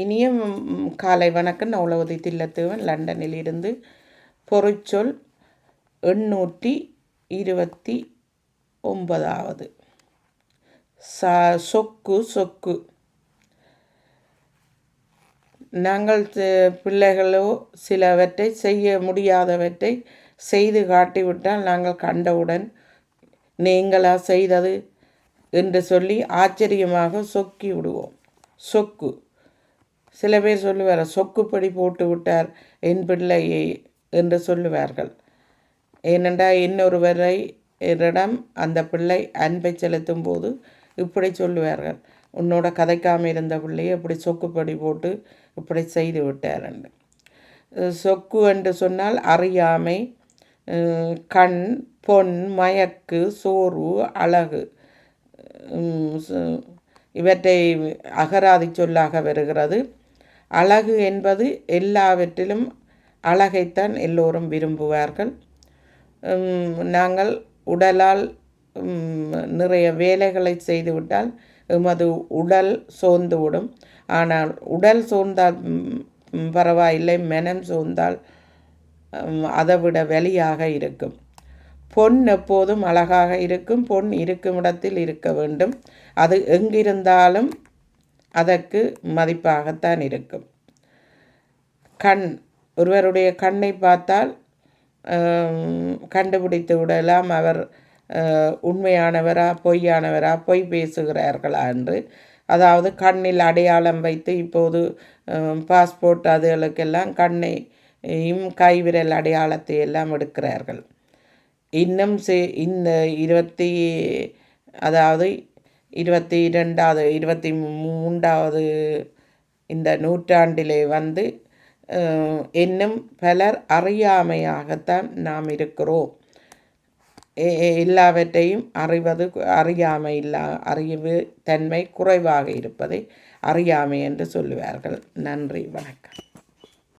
இனிய காலை வணக்கம். நான் தில்லத்துவன் தில்லத்தேவன். லண்டனில் இருந்து பொருச்சொல் எண்ணூற்றி இருபத்தி ஒன்பதாவது. சா சொக்கு சொக்கு. நாங்கள் பிள்ளைகளோ சிலவற்றை செய்ய முடியாதவற்றை செய்து காட்டிவிட்டால் நாங்கள் கண்டவுடன் நீங்களா செய்தது? என்று சொல்லி ஆச்சரியமாக சொக்கி விடுவோம். சொக்கு. சில பேர் சொல்லுவார் சொக்குப்படி போட்டு விட்டார் என் பிள்ளையை என்று சொல்லுவார்கள். ஏனென்றால் இன்னொருவரை என்னிடம் அந்த பிள்ளை அன்பை செலுத்தும் போது இப்படி சொல்லுவார்கள் உன்னோட கதைக்காமல் இருந்த பிள்ளையை இப்படி சொக்குப்படி போட்டு இப்படி செய்து விட்டார் என்று. சொக்கு என்று சொன்னால் அறியாமை கண் பொன் மயக்கு சோர்வு அழகு இவற்றை அகராதி சொல்லாக வருகிறது. அழகு என்பது எல்லாவற்றிலும் அழகைத்தான் எல்லோரும் விரும்புவார்கள். நாங்கள் உடலால் நிறைய வேலைகளை செய்துவிட்டால் எமது உடல் சோர்ந்துவிடும். ஆனால் உடல் சோர்ந்தால் பரவாயில்லை மனம் சோர்ந்தால் அதை அதைவிட வெளியாக இருக்கும். பொன் எப்போதும் அழகாக இருக்கும். பொன் இருக்கும் இடத்தில் இருக்க வேண்டும். அது எங்கிருந்தாலும் அதற்கு மதிப்பாகத்தான் இருக்கும். கண் ஒருவருடைய கண்ணை பார்த்தால் கண்டுபிடித்து விடலாம். அவர் உண்மையானவரா பொய்யானவரா பொய் பேசுகிறார்களா என்று. அதாவது கண்ணில் அடையாளம் வைத்து இப்போது பாஸ்போர்ட் அதுகளுக்கெல்லாம் கண்ணையும் கைவிரல் அடையாளத்தை எல்லாம் எடுக்கிறார்கள். இன்னும் சே இந்த இருபத்தி அதாவது இருபத்தி இரண்டாவது இருபத்தி மூன்றாவது இந்த நூற்றாண்டிலே வந்து என்னும் இன்னும் பலர் அறியாமையாகத்தான் நாம் இருக்கிறோம். எல்லாவற்றையும் அறிவது அறியாமை இல்லா அறிவு தன்மை குறைவாக இருப்பதை அறியாமை என்று சொல்லுவார்கள். நன்றி வணக்கம்.